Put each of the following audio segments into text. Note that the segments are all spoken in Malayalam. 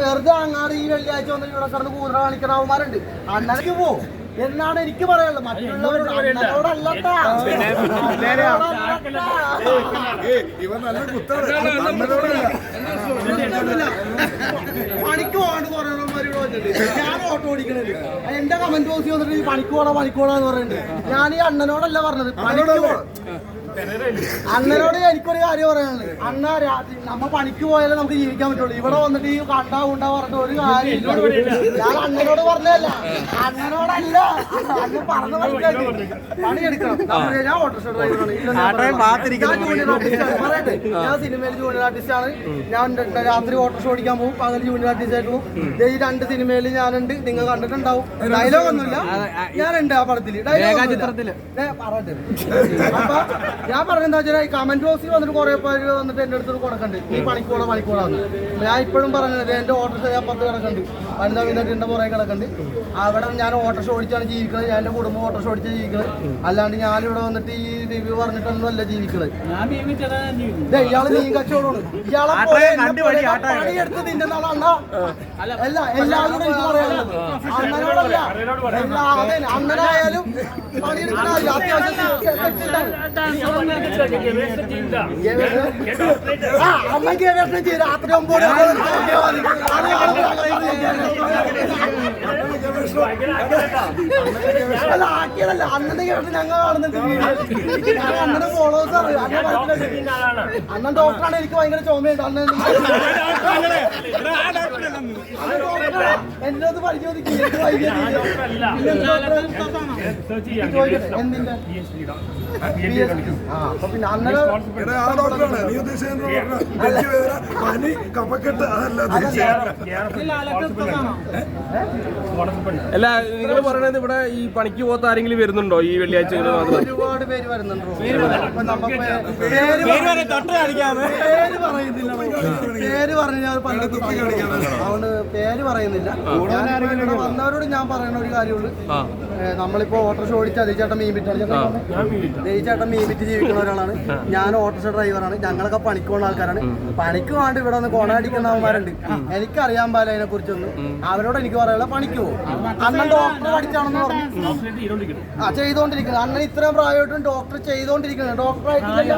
വെറുതെ അങ്ങാട് ഈ വെള്ളിയാഴ്ച വന്നിട്ട് ഇവിടെ കിടന്ന് കൂതറ കാണിക്കണ അവന്മാരുണ്ട്. അണ്ണനക്ക് പോ. എന്നാണ് എനിക്ക് പറയാനുള്ളത്. മറ്റുള്ളവരോട് അണ്ണനോടല്ലട്ടാ. പണിക്ക് പോകാണ്ട്. ഞാൻ ഓട്ടോ ഓടിക്കണത്. എന്റെ കമന്റ് ബോക്സിൽ വന്നിട്ട് ഈ പണിക്ക് പോടാ പണിക്ക് പോടാന്ന് പറയുന്നുണ്ട് ഞാൻ ഈ അണ്ണനോടല്ല പറഞ്ഞത്. പണിക്ക് പോണം അണ്ണനോട് എനിക്കൊരു കാര്യം പറയാനുള്ളത്. അന്ന രാത്രി നമ്മ പണിക്ക് പോയാലേ നമുക്ക് ജീവിക്കാൻ പറ്റുള്ളൂ. ഇവിടെ വന്നിട്ട് ഈ കണ്ടാ ഉണ്ടാ പറഞ്ഞിട്ട് ഒരു കാര്യം ഞാൻ അണ്ണനോട് പറഞ്ഞതല്ല. അണ്ണനോടല്ല പറഞ്ഞ പണിയെടുക്കണം ഞാൻ ഓട്ടോറിക്ഷ ഡ്രൈവറാണ്. പറയട്ടെ. ഞാൻ സിനിമയിൽ ജൂനിയർ ആർട്ടിസ്റ്റ് ആണ്. ഞാൻ രാത്രി ഓട്ടോ ഓടിക്കാൻ പോകും. പകൽ ജൂനിയർ ആർട്ടിസ്റ്റ് ആയിട്ട് പോകും ദേ ഈ രണ്ട് സിനിമയിൽ ഞാനുണ്ട്. നിങ്ങൾ കണ്ടിട്ടുണ്ടാവും. ഡയലോഗ് ഒന്നുമില്ല. ഞാനുണ്ട് ആ പടത്തിൽ. ഡയലോഗ് പറയട്ടെ. അപ്പൊ ഞാൻ പറഞ്ഞെന്താ വെച്ചാൽ ഈ കമന്റ് ബോക്സിൽ വന്നിട്ട് കുറെ പേര് വന്നിട്ട് എന്റെ അടുത്ത് കൊടുക്കണ്ട് ഈ പണിക്കോളാം പണിക്കോളാന്ന്. ഞാൻ ഇപ്പോഴും പറഞ്ഞത് എന്റെ ഓട്ടോറിക്ഷ ഞാൻ പത്ത് കിടക്കുന്നുണ്ട് വനിതാ വിനോദിന്റെ പുറകെ കിടക്കുന്നുണ്ട് അവിടെ ഞാൻ ഓട്ടോറിക്ഷ ഓടിച്ചാണ് ജീവിക്കുന്നത് ഞാൻ എന്റെ കുടുംബം ഓട്ടോറിക്ഷ ഷോടിച്ച് ജീവിക്കുന്നത് അല്ലാണ്ട് ഞാൻ ഞാനിവിടെ വന്നിട്ട് ഈ റിവ്യൂ പറഞ്ഞിട്ടൊന്നും അല്ല ജീവിക്കുന്നത്. ഇയാൾ നീ കച്ചവടമാണ്. ഇയാളെ പണിയെടുത്ത് നിന്റെ. അല്ല എല്ലാവരും എനിക്ക് പറയാനുള്ളത് അണ്ണനോടല്ല. എല്ലാ അതെ അണ്ണനായാലും പണിയെടുക്കുന്ന ആളാ. അത്യാവശ്യം അമ്മയ്ക്ക് ഗവേഷണം ചെയ്ത് രാത്രി പോലെ മണി അല്ല ആക്കിയതല്ല. ഞങ്ങൾ കാണുന്നുണ്ട് ഫോളോവേഴ്സ് ആണ്. ഡോക്ടറാണ് എനിക്ക് ഭയങ്കര ചുമയുണ്ട്. അന്ന് പരിശോധിക്കും. എനിക്ക് എന്തിന്റെ? ആ അപ്പൊ പിന്നെ അണ്ണന് എടാ ആ ഡോക്ടറാണ്. നീ പനി കഫക്കെട്ട് അതല്ല അല്ല നിങ്ങൾ പറയണത് ഇവിടെ ഈ പണിക്ക് പോകാത്ത ആരെങ്കിലും വരുന്നുണ്ടോ ഈ വെള്ളിയാഴ്ച ഒരുപാട് പേര് വരുന്നുണ്ടോ പേര് പറ- പേര് പറയുന്നില്ല അതുകൊണ്ട് പേര് വന്നവരോട് ഞാൻ പറയുന്ന ഒരു കാര്യമുള്ളൂ. നമ്മളിപ്പോ ഓട്ടോറിക്ഷ ഓടിച്ച് അതേ ചേട്ടൻ മീൻ വിറ്റാണ് ചേട്ടൻ ചേട്ടൻ മീൻ വിറ്റ് ജീവിക്കുന്ന ഒരാളാണ്. ഞാൻ ഓട്ടോറിക്ഷ ഡ്രൈവറാണ്. ഞങ്ങളൊക്കെ പണിക്ക് പോകുന്ന ആൾക്കാരാണ് പണിക്ക് വേണ്ടി ഇവിടെ വന്ന് കൊണയടിക്കുന്നവന്മാരുണ്ട് എനിക്കറിയാൻ പാല അതിനെ കുറിച്ചൊന്നും അവരോട് എനിക്ക് പറയാനുള്ള പണിക്ക് പോകും. അണ്ണൻ ഡോക്ടർ പഠിച്ചാണെന്ന് പറഞ്ഞു. ആ ചെയ്തോണ്ടിരിക്കുന്നത് അണ്ണൻ ഇത്രയും പ്രായമായിട്ടും ഡോക്ടർ ചെയ്തോണ്ടിരിക്കുന്നത് ഡോക്ടർ ആയിട്ടില്ല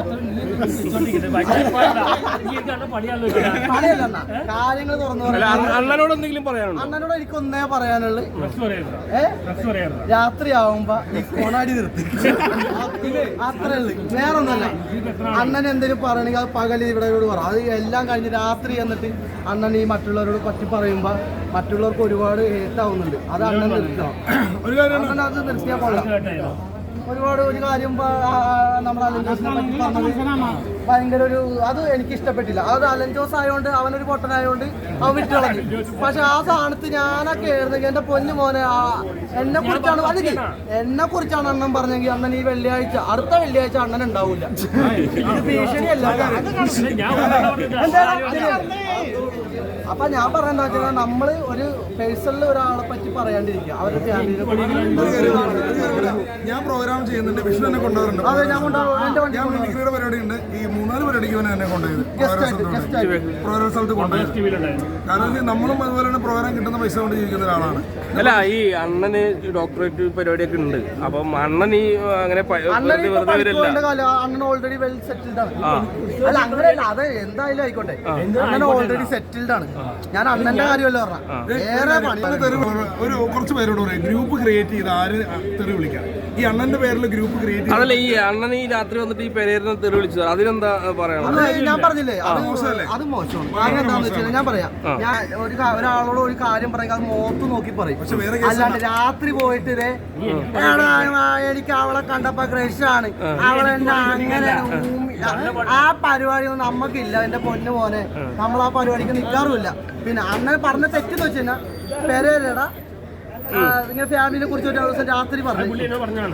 കാര്യങ്ങൾ തുറന്നു അണ്ണനോട് എന്തെങ്കിലും പറയാനുണ്ടോ? അണ്ണനോട് എനിക്ക് ഒന്നേ പറയാനുള്ളൂ ഏ? രാത്രി ആവുമ്പോ ഈ കോണാടി നിർത്തി. അത്രേ ഉള്ളു. വേറൊന്നല്ല അണ്ണൻ എന്തെങ്കിലും പറയണെങ്കിൽ അത് പകൽ ഇവിടെ പറ. അത് എല്ലാം കഴിഞ്ഞ് രാത്രി എന്നിട്ട് അണ്ണൻ ഈ മറ്റുള്ളവരോട് പറ്റി പറയുമ്പോ മറ്റുള്ളവർക്ക് ഒരുപാട് ഹേറ്റാവുന്നുണ്ട് അത് അണ്ണൻ നിർത്തണം. ഒരു കാര്യം അണ്ണൻ അത് നിർത്തിയാൽ കൊള്ളാം. ഒരുപാട് ഒരു കാര്യം അലഞ്ചോസിനെ പറ്റി പറഞ്ഞത് ഭയങ്കര ഒരു അത് എനിക്ക് ഇഷ്ടപ്പെട്ടില്ല. അത് അലഞ്ചോസ് ആയതുകൊണ്ട് അവനൊരു പൊട്ടനായതുകൊണ്ട് അവൻ വിട്ടുകളഞ്ഞു പക്ഷെ ആ സ്ഥാനത്ത് ഞാനൊക്കെ ആയിരുന്നെങ്കിൽ എന്റെ പൊന്നു മോനെ എന്നെ കുറിച്ചാണ് അതിന് എന്നെ കുറിച്ചാണ് അണ്ണൻ പറഞ്ഞെങ്കിൽ അണ്ണൻ ഈ വെള്ളിയാഴ്ച അടുത്ത വെള്ളിയാഴ്ച അണ്ണൻ ഉണ്ടാവില്ല ഇത് ഭീഷണിയല്ല. അപ്പൊ ഞാൻ പറയാൻ നമ്മൾ ഒരു പേഴ്സണൽ ഒരാളെ പറ്റി പറയാണ്ടിരിക്കുക. അവരുടെ പ്രോഗ്രാം ചെയ്യുന്നുണ്ട്. വിഷ്ണു എന്നെ കൊണ്ടുവരുന്നുണ്ട് ഞാൻ മിമിക്രിയുടെ പരിപാടി ഉണ്ട് ഈ മൂന്നാൽ പരിപാടിക്ക് ഇവനെ എന്നെ കൊണ്ടുപോയത്. പ്രോഗ്രാം സ്ഥലത്ത് ആയിട്ട്. കൊണ്ടുപോയത്. കാരണം നമ്മളും അതുപോലെ തന്നെ പ്രോഗ്രാം കിട്ടുന്ന പൈസ കൊണ്ട് ജീവിക്കുന്ന ഒരാളാണ്. അല്ല ഈ അണ്ണന് ഡോക്ടറേറ്റ് പരിപാടിയൊക്കെ ഉണ്ട്. അപ്പം അണ്ണൻ ഈ അങ്ങനെ അണ്ണൻ വെറുതെ വെറുതെ വരില്ല. അണ്ണൻ ഓൾറെഡി വെൽ സെറ്റിൽഡ് ആണ്. അല്ല അങ്ങനെയല്ല. അത് എന്തായാലും ആയിക്കോട്ടെ. അണ്ണൻ ഓൾറെഡി സെറ്റിൽഡ് ആണ്. ഞാൻ അണ്ണന്റെ കാര്യമല്ല പറഞ്ഞ വേറെ ഒരു കുറച്ച് പേരോട് പറയാം. ഗ്രൂപ്പ് ക്രിയേറ്റ് ചെയ്ത് ആര് തെറി വിളിക്കാം? ഈ അണ്ണന്റെ പേരിൽ ഗ്രൂപ്പ് ക്രിയേറ്റ് അതല്ല ഈ അണ്ണൻ ഈ രാത്രി വന്നിട്ട് ഈ പെരേരിനെ തെറി വിളിച്ചത് അതിനെന്താ പറയണം? അത് ഞാൻ പറഞ്ഞില്ലേ അത് മോശമല്ലേ അത് മോശമാണ് കാരണം എന്താണെന്ന് വെച്ചാൽ ഞാൻ പറയാം. ഞാൻ ഒരു കാ- ഒരാളോട് ഒരു കാര്യം പറയുക അത് മോത്ത് നോക്കി പറയും. പക്ഷെ വേറെ അല്ലാണ്ട് രാത്രി പോയിട്ട് ഇതേ "എടാ, ആ, എനിക്ക് അവളെ കണ്ടപ്പോ ക്രഷാണ്. അവളെ എന്നെ അങ്ങനെ ഊമ്മി." ആ പരിപാടി ഒന്നും നമ്മക്കില്ല. എന്റെ പൊന്നു പോലെ നമ്മൾ ആ പരിപാടിക്ക് നിൽക്കാറുമില്ല പിന്നെ അണ്ണൻ പറഞ്ഞ തെറ്റെന്ന് വെച്ച് കഴിഞ്ഞാൽ പെരേരടാ ഇങ്ങനെ ഫാമിലിനെ കുറിച്ച് ഒരു ദിവസം രാത്രി പറഞ്ഞു.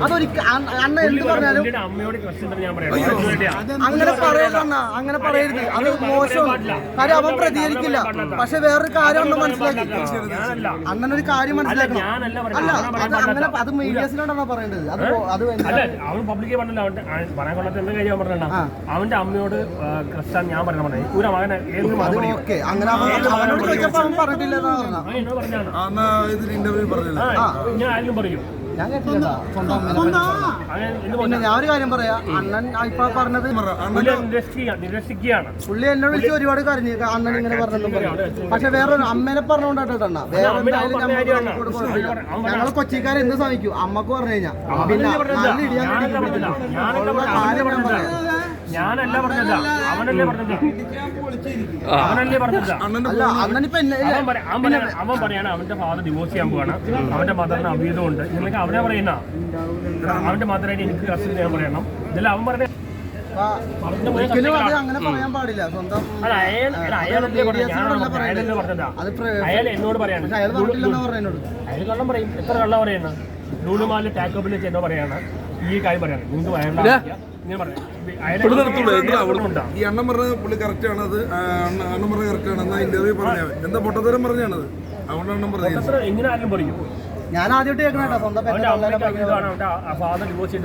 അതൊരിക്കൽ അണ്ണ എന്ത് പറഞ്ഞാലും അമ്മയോട് ക്വസ്റ്റ്യൻ തന്നെ ഞാൻ പറയാം. അങ്ങനെ പറയരുത് അണ്ണ. അങ്ങനെ പറയരുത്. അത് മോശമാണ് കാര്യം അവൻ പ്രതികരിക്കില്ല. പക്ഷെ വേറൊരു കാര്യം അണ്ണൻ മനസ്സിലാക്കി. അങ്ങനെ ഒരു കാര്യം മനസ്സിലാക്കണം. ഞാനല്ല അല്ല പറഞ്ഞത്. അത് അങ്ങനെ അത് മീഡിയസിലോട്ടാണ് പറയേണ്ടത്. അത് അത് അവൻ പറഞ്ഞില്ല. പറയാൻ കൊള്ളാത്ത എന്ത് കാര്യം അവൻ പറഞ്ഞാ അവന്റെ അമ്മയോട് ക്രിസ്റ്റാൻ ഞാൻ പറഞ്ഞ ഒരു മകനെ അങ്ങനെ അവൻ അവനോട് ചോദിച്ചപ്പോ അവൻ പറഞ്ഞിട്ടില്ല എന്നാ പറഞ്ഞാണ് ഇതിൽ ഇന്റർവ്യൂ ഞാൻ ആരെങ്കിലും പറയും? ഞാൻ കേട്ടില്ല പിന്നെ ഒരു കാര്യം പറയാ. അണ്ണൻ ഇപ്പൊ പറഞ്ഞത് പുള്ളി എന്നെ വിളിച്ച് ഒരുപാട് കരഞ്ഞു അണ്ണൻ ഇങ്ങനെ പറഞ്ഞെന്നും പറഞ്ഞു. പക്ഷെ വേറെ അമ്മേനെ പറഞ്ഞോണ്ടാട്ടോ അണ്ണ. വേറെ എന്തായാലും ഞങ്ങൾ കൊച്ചിക്കാരെ എന്ത് സഹിക്കും? അമ്മയ്ക്ക് പറഞ്ഞു കഴിഞ്ഞാൽ പിന്നെ നല്ല ഇടിയാൻ കാര്യം പറയാം ഞാനല്ല പറഞ്ഞത്. അവനല്ലേ പറഞ്ഞത്. അവനല്ലേ പറഞ്ഞത്. അണ്ണന്റെ അല്ല അണ്ണനിപ്പോ എന്നെ ഇല്ല. അവൻ പറയാ- അവൻ പറയാ- അവൻ പറയാണ് അവന്റെ ഫാദർ ഡിവോഴ്സ് ചെയ്യാൻ പോവാണ്. അവന്റെ മദറിന് ഉണ്ട്. നിങ്ങൾക്ക് അവനെ പറയുന്ന. അവന്റെ മദറായിട്ട് എനിക്ക് കസ്റ്റഡി ഞാൻ പറയണം. ഇതെല്ലാം അവൻ പറഞ്ഞ അങ്ങനെ പറയാൻ പാടില്ല. സ്വന്തം അല്ല അയാൾ പറയുന്നത്. എന്നോട് പറയാണ്. അയാൾ കള്ളം പറയും. എത്ര കള്ളം പറയണം ലൂലുമാലിൽ ടാക്കോപ്പിൽ ചെന്നോ പറയാണ്. ഈ കാര്യം പറയാണ്. നിങ്ങൾക്ക് വയറിലാ ഈ അണ്ണൻ പറഞ്ഞ പുള്ളി കറക്റ്റ് ആണ്. അത് അണ്ണൻ പറഞ്ഞ കറക്റ്റ് ആണ്. എന്നാ ഇന്റർവ്യൂ പറഞ്ഞാൽ എന്താ പൊട്ടത്തരം പറഞ്ഞാണത് അതുകൊണ്ട് അണ്ണൻ പറഞ്ഞു എത്ര എങ്ങനെ ആരും പറയും? ഞാൻ ആദ്യമായിട്ട് കേൾക്കണ സ്വന്തം ഫാദർ ഡിവോഴ്സ്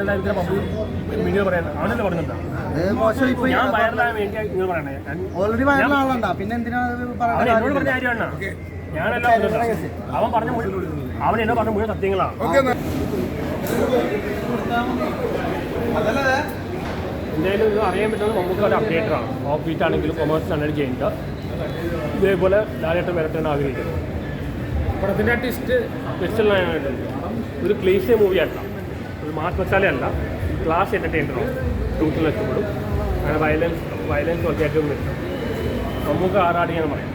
ഓൾറെഡി വയറുള്ള ആളുണ്ടാ പിന്നെ എന്തിനാ പറയുന്നത് ഞാനല്ല പറഞ്ഞത്. അവൻ പറഞ്ഞ മുഴുവൻ അവൻ പറഞ്ഞ മുഴുവൻ സത്യങ്ങളാണ്. അതല്ലേ? എന്തായാലും ഇത് അറിയാൻ പറ്റുന്നത് നമുക്ക് ഒരു അപ്ഡേറ്ററാണ് ഓഫ് ബീറ്റ് ആണെങ്കിലും കൊമേഴ്സ് ആണെങ്കിലും ചെയ്യുന്നത് ഇതേപോലെ ലാലേട്ടൻ വരട്ടെ എന്ന് ആഗ്രഹിക്കുന്നു. പടത്തിന്റെ ടിസ്റ്റ് സ്പെഷ്യലായിട്ട് ഒരു ക്ലീശ മൂവി അല്ല. ഒരു മാസ് മസാല അല്ല ക്ലാസ് എന്റർടൈനറാണ് ടൂട്ടിൽ ഇഷ്ടപ്പെടും അങ്ങനെ വയലൻസ് വയലൻസ് ഒക്കെ ഏറ്റവും ഇഷ്ടം നമുക്ക് ആറാടി പറയാം.